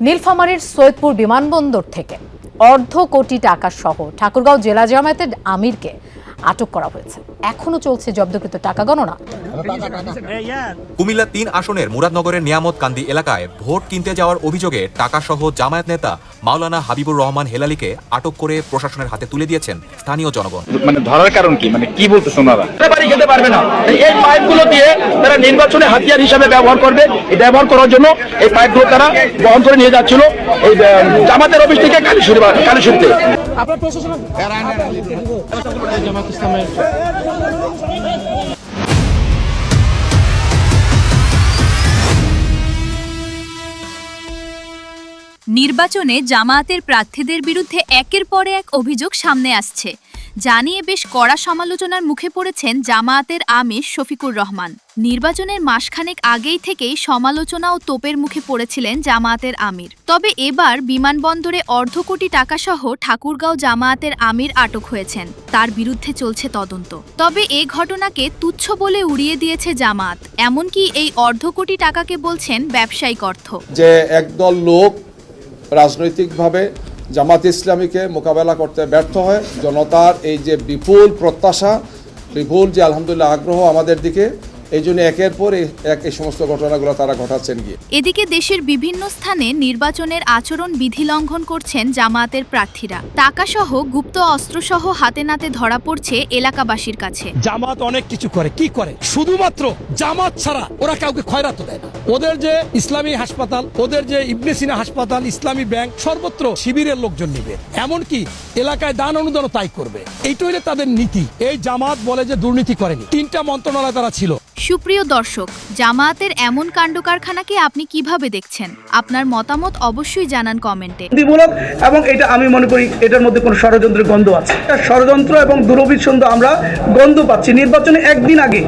নীলফামারীর সৈয়দপুর বিমানবন্দর থেকে অর্ধ কোটি টাকা সহ ঠাকুরগাঁও জেলা জামায়াতের আমিরকে আটক করা হয়েছে। এখনও চলছে জব্দকৃত টাকা গণনা। কুমিল্লা তিন আসনের মুরাদনগরের নিয়ামত কান্দি এলাকায় ভোট কিনতে যাওয়ার অভিযোগে টাকাসহ জামায়াত নেতা মাওলানা হাবিবুর রহমান হেলালিকে আটক করে প্রশাসনের হাতে তুলে দিয়েছেন স্থানীয় জনগণ। মানে ধরার কারণ কি? মানে কি বলতেছে ওনারা? খেতে পারবে না। এই পাইপগুলো দিয়ে তারা নির্বাচনে হাতিয়ার হিসাবে ব্যবহার করবে। এই ব্যবহার করার জন্য এই পাইপগুলো তারা বহন করে নিয়ে যাচ্ছিল। এই জামাতের অফিস থেকে কালীশুরি কালীশুরিতে নির্বাচনে জামায়াতের প্রার্থীদের বিরুদ্ধে একের পরে এক অভিযোগ সামনে আসছে। জানিয়ে বেশ কড়া সমালোচনার মুখে পড়েছেন জামায়াতের আমির শফিকুর রহমান। নির্বাচনের মাসখানেক আগেই থেকেই সমালোচনা ও তোপের মুখে পড়েছিলেন জামায়াতের আমির। তবে এবার বিমানবন্দরে অর্ধ কোটি টাকাসহ ঠাকুরগাঁও জামায়াতের আমির আটক হয়েছেন। তার বিরুদ্ধে চলছে তদন্ত। তবে এ ঘটনাকে তুচ্ছ বলে উড়িয়ে দিয়েছে জামাত এমনকি এই অর্ধ কোটি টাকাকে বলছেন ব্যবসায়িক অর্থ। যে একদল লোক রাজনৈতিকভাবে জামাত ইসলামীকে মোকাবেলা করতে ব্যর্থ হয়। জনতার এই যে বিপুল প্রত্যাশা, বিপুল যে আলহামদুলিল্লাহ আগ্রহ আমাদের দিকে এই জন্য একের পর এক এই সমস্ত ঘটনাগুলো তারা ঘটাচ্ছেন গিয়ে। এদিকে দেশের বিভিন্ন স্থানে নির্বাচনের আচরণ বিধি লঙ্ঘন করছেন জামায়াতের প্রার্থীরা। টাকাসহ গুপ্ত অস্ত্রসহ হাতে নাতে ধরা পড়ছে এলাকাবাসীর কাছে। জামাত অনেক কিছু করে। কি করে? শুধুমাত্র জামাত ছাড়া ওরা কাউকে খয়রাত দেয় না। ওদের যে ইসলামী হাসপাতাল ওদের যে ইবনে সিনা হাসপাতাল ইসলামী ব্যাংক সর্বত্র শিবিরের লোকজন নিবে। এমনকি এলাকায় দান অনুদান তাই করবে। এইটাই তাদের নীতি। এই জামাত বলে যে দুর্নীতি করেনি। তিনটা মন্ত্রণালয় তারা ছিল। সুপ্রিয় দর্শক, জামায়াতের এমন কাণ্ড কারখানাকে আপনি কীভাবে দেখছেন? আপনার মতামত অবশ্যই জানান কমেন্টে। এবং এটা আমি মনে করি এটার মধ্যে কোনো ষড়যন্ত্রের গন্ধ আছে। ষড়যন্ত্র এবং দুরভিসন্ধ আমরা গন্ধ পাচ্ছি। নির্বাচনে একদিন আগে